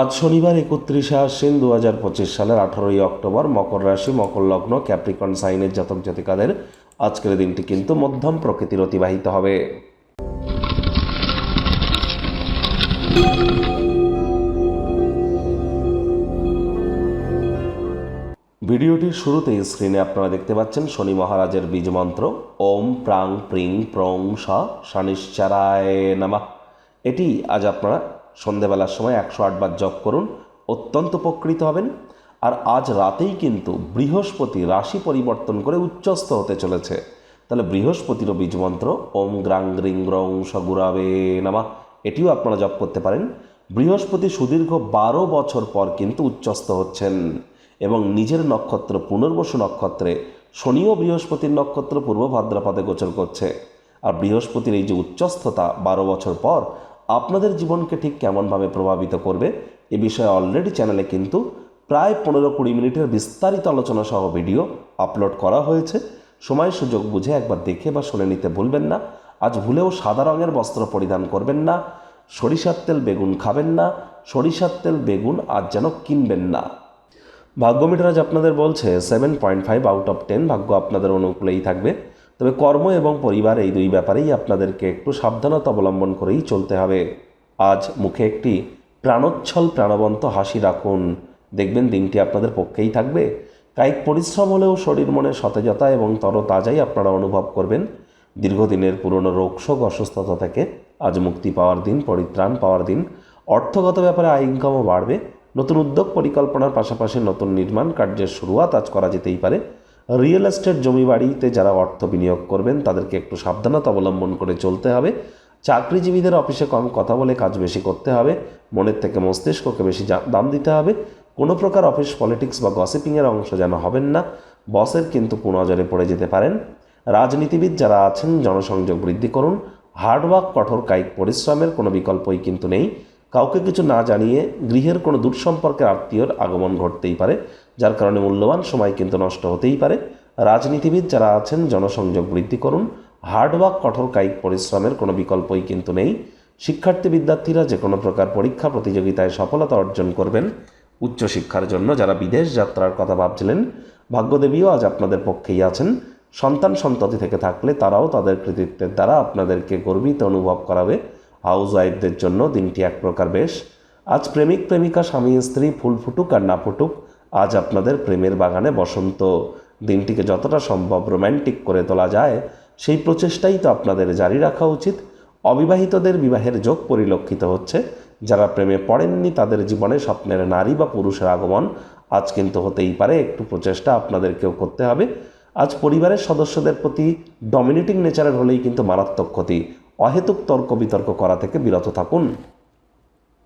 আজ শনিবার একত্রিশে আশ্বিন দু হাজার পঁচিশ সালের আঠারোই অক্টোবর মকর রাশি, মকর লগ্ন, ক্যাপ্রিকন সাইনের জাতক জাতিকাদের আজকের দিনটি কিন্তু মধ্যম প্রকৃতির অতিবাহিত হবে। ভিডিওটির শুরুতেই স্ক্রিনে আপনারা দেখতে পাচ্ছেন শনি মহারাজের বীজ মন্ত্র ওম প্রাং প্রিং প্রং স নামা। এটি আজ আপনারা সন্ধেবেলার সময় একশো আটবার জপ করুন, অত্যন্ত উপকৃত হবেন। আর আজ রাতেই কিন্তু বৃহস্পতি রাশি পরিবর্তন করে উচ্চস্থ হতে চলেছে। তাহলে বৃহস্পতিরও বীজ মন্ত্র ওম গ্রাং গ্রিং গ্রং সগুরাবে নামা, এটিও আপনারা জপ করতে পারেন। বৃহস্পতি সুদীর্ঘ বারো বছর পর কিন্তু উচ্চস্থ হচ্ছেন। এবং নিজের নক্ষত্র, পুনর্বসু নক্ষত্রে শনি ও বৃহস্পতির নক্ষত্র, পূর্ব ভাদ্রপদে গোচর করছে। আর বৃহস্পতির এই যে উচ্চস্থতা, বারো বছর পর আপনাদের জীবনকে ঠিক কেমনভাবে প্রভাবিত করবে এ বিষয়ে অলরেডি চ্যানেলে কিন্তু প্রায় পনেরো কুড়ি মিনিটের বিস্তারিত আলোচনা সহ ভিডিও আপলোড করা হয়েছে। সময় সুযোগ বুঝে একবার দেখে বা শুনে নিতে ভুলবেন না। আজ ভুলেও সাদা রঙের বস্ত্র পরিধান করবেন না। সরিষার তেল বেগুন খাবেন না। সরিষার তেল বেগুন আজ যেন কিনবেন না। ভাগ্য মিটার আজ আপনাদের বলছে seven point five out of ten ভাগ্য আপনাদের অনুকূলেই থাকবে। তবে কর্ম এবং পরিবার এই দুই ব্যাপারেই আপনাদেরকে একটু সাবধানতা অবলম্বন করেই চলতে হবে। আজ মুখে একটি প্রাণোচ্ছল প্রাণবন্ত হাসি রাখুন। দেখবেন দিনটি আপনাদের পক্ষেই থাকবে। কায়িক পরিশ্রম হলেও শরীর মনে সতেজতা এবং তরতাজাই আপনারা অনুভব করবেন। দীর্ঘদিনের পুরনো রোগশোক, অসুস্থতা থেকে আজ মুক্তি পাওয়ার দিন, পরিত্রাণ পাওয়ার দিন। অর্থগত ব্যাপারে আয় ইনকামও বাড়বে। নতুন উদ্যোগ, পরিকল্পনার পাশাপাশি নতুন নির্মাণ কার্যের শুরুয়াত আজ করা যেতেই পারে। রিয়েল এস্টেট জমি বাড়িতে যারা অর্থ বিনিয়োগ করবেন, তাদেরকে একটু সাবধানতা অবলম্বন করে চলতে হবে। চাকরিজীবীদের অফিসে কম কথা বলে কাজ বেশি করতে হবে। মনের থেকে মস্তিষ্ককে বেশি দাম দিতে হবে। কোনো প্রকার অফিস পলিটিক্স বা গসিপিংয়ের অংশ যেন হবেন না। বসের কিন্তু কুনজরে পড়ে যেতে পারেন। রাজনীতিবিদ যারা আছেন, জনসংযোগ বৃদ্ধি করুন। হার্ডওয়ার্ক কঠোর কায়িক পরিশ্রমের কোনো বিকল্পই কিন্তু নেই। কাউকে কিছু না জানিয়ে গৃহের কোনো দূর সম্পর্কের আত্মীয়র আগমন ঘটতেই পারে, যার কারণে মূল্যবান সময় কিন্তু নষ্ট হতেই পারে। রাজনীতিবিদ যারা আছেন, জনসংযোগ বৃদ্ধি করুন। হার্ডওয়ার্ক কঠোর কায়িক পরিশ্রমের কোনো বিকল্পই কিন্তু নেই। শিক্ষার্থী বিদ্যার্থীরা যে কোনো প্রকার পরীক্ষা প্রতিযোগিতায় সফলতা অর্জন করবেন। উচ্চশিক্ষার জন্য যারা বিদেশ যাত্রার কথা ভাবছিলেন, ভাগ্যদেবীও আজ আপনাদের পক্ষেই আছেন। সন্তান সন্ততি থেকে থাকলে তারাও তাদের কৃতিত্বের দ্বারা আপনাদেরকে গর্বিত অনুভব করাবে। হাউস ওয়াইফদের জন্য দিনটি এক প্রকার বেশ। আজ প্রেমিক, প্রেমিকা, স্বামী, স্ত্রী, ফুল ফুটুক আর না ফুটুক, আজ আপনাদের প্রেমের বাগানে বসন্ত। দিনটিকে যতটা সম্ভব রোম্যান্টিক করে তোলা যায়, সেই প্রচেষ্টাই তো আপনাদের জারি রাখা উচিত। অবিবাহিতদের বিবাহের যোগ পরিলক্ষিত হচ্ছে। যারা প্রেমে পড়েননি, তাদের জীবনে স্বপ্নের নারী বা পুরুষের আগমন আজ কিন্তু হতেই পারে। একটু প্রচেষ্টা আপনাদেরকেও করতে হবে। আজ পরিবারের সদস্যদের প্রতি ডমিনেটিং নেচারের হলেই কিন্তু মারাত্মক ক্ষতি। অহেতুক তর্ক বিতর্ক করা থেকে বিরত থাকুন।